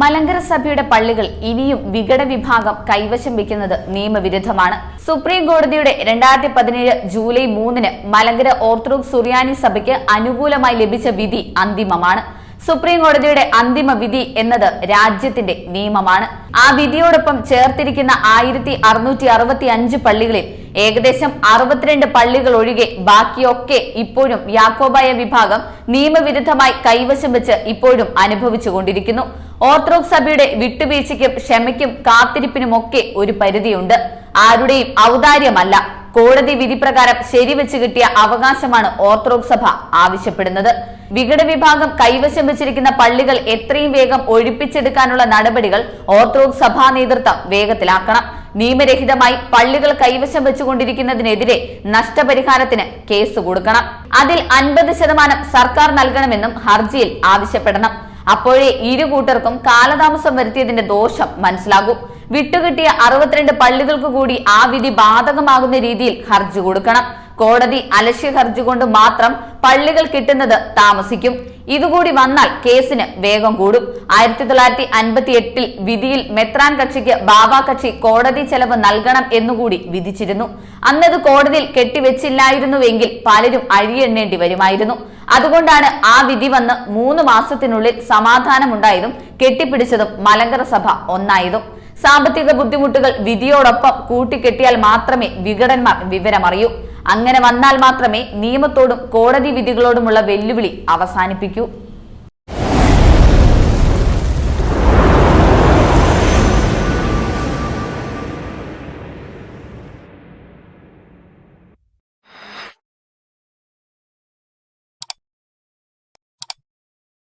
മലങ്കര സഭയുടെ പള്ളികൾ ഇനിയും വിഘട വിഭാഗം കൈവശം വെക്കുന്നത് നിയമവിരുദ്ധമാണ്. സുപ്രീം കോടതിയുടെ രണ്ടായിരത്തി പതിനേഴ് ജൂലൈ മൂന്നിന് മലങ്കര ഓർത്തഡോക്സ് സുറിയാനി സഭയ്ക്ക് അനുകൂലമായി ലഭിച്ച വിധി അന്തിമമാണ്. സുപ്രീം കോടതിയുടെ അന്തിമ വിധി എന്നത് രാജ്യത്തിന്റെ നിയമമാണ്. ആ വിധിയോടൊപ്പം ചേർത്തിരിക്കുന്ന ആയിരത്തി അറുന്നൂറ്റി അറുപത്തി അഞ്ച് പള്ളികളിൽ ഏകദേശം അറുപത്തിരണ്ട് പള്ളികൾ ഒഴികെ ബാക്കിയൊക്കെ ഇപ്പോഴും യാക്കോബായ വിഭാഗം നിയമവിരുദ്ധമായി കൈവശം വെച്ച് ഇപ്പോഴും അനുഭവിച്ചുകൊണ്ടിരിക്കുന്നു ഓർത്തഡോക്സ് സഭയുടെ വിട്ടുവീഴ്ചയ്ക്കും ക്ഷമയ്ക്കും കാത്തിരിപ്പിനുമൊക്കെ ഒരു പരിധിയുണ്ട്. ആരുടെയും ഔദാര്യമല്ല. കോടതി വിധി പ്രകാരം ശരിവെച്ച് കിട്ടിയ അവകാശമാണ് ഓർത്തഡോക്സ് സഭ ആവശ്യപ്പെടുന്നത്. വിഘട വിഭാഗം കൈവശം വെച്ചിരിക്കുന്ന പള്ളികൾ എത്രയും വേഗം ഒഴിപ്പിച്ചെടുക്കാനുള്ള നടപടികൾ ഓർത്തഡോക്സ് സഭാ നേതൃത്വം വേഗത്തിലാക്കണം. നിയമരഹിതമായി പള്ളികൾ കൈവശം വെച്ചുകൊണ്ടിരിക്കുന്നതിനെതിരെ നഷ്ടപരിഹാരത്തിന് കേസ് കൊടുക്കണം. അതിൽ അൻപത് ശതമാനം സർക്കാർ നൽകണമെന്നും ഹർജിയിൽ ആവശ്യപ്പെടണം. അപ്പോഴേ ഇരു കൂട്ടർക്കും കാലതാമസം വരുത്തിയതിന്റെ ദോഷം മനസ്സിലാകൂ. വിട്ടുകിട്ടിയ അറുപത്തിരണ്ട് പള്ളികൾക്ക് കൂടി ആ വിധി ബാധകമാകുന്ന രീതിയിൽ ഹർജി കൊടുക്കണം. കോടതി അലക്ഷ്യ ഹർജി കൊണ്ട് മാത്രം പള്ളികൾ കിട്ടുന്നത് താമസിക്കും. ഇതുകൂടി വന്നാൽ കേസിന് വേഗം കൂടും. ആയിരത്തി തൊള്ളായിരത്തി അൻപത്തി എട്ടിൽ വിധിയിൽ മെത്രാൻ കക്ഷിക്ക് ബാബ കക്ഷി കോടതി ചെലവ് നൽകണം എന്നുകൂടി വിധിച്ചിരുന്നു. അന്നത് കോടതിയിൽ കെട്ടിവെച്ചില്ലായിരുന്നുവെങ്കിൽ പലരും അഴിയെണ്ണേണ്ടി വരുമായിരുന്നു. അതുകൊണ്ടാണ് ആ വിധി വന്ന് മൂന്ന് മാസത്തിനുള്ളിൽ സമാധാനമുണ്ടായതും കെട്ടിപ്പിടിച്ചതും മലങ്കര സഭ ഒന്നായതും. സാമ്പത്തിക ബുദ്ധിമുട്ടുകൾ വിധിയോടൊപ്പം കൂട്ടിക്കെട്ടിയാൽ മാത്രമേ വിഘടന്മാർ വിവരമറിയൂ. അങ്ങനെ വന്നാൽ മാത്രമേ നിയമത്തോടും കോടതി വിധികളോടുമുള്ള വെല്ലുവിളി അവസാനിപ്പിക്കൂ.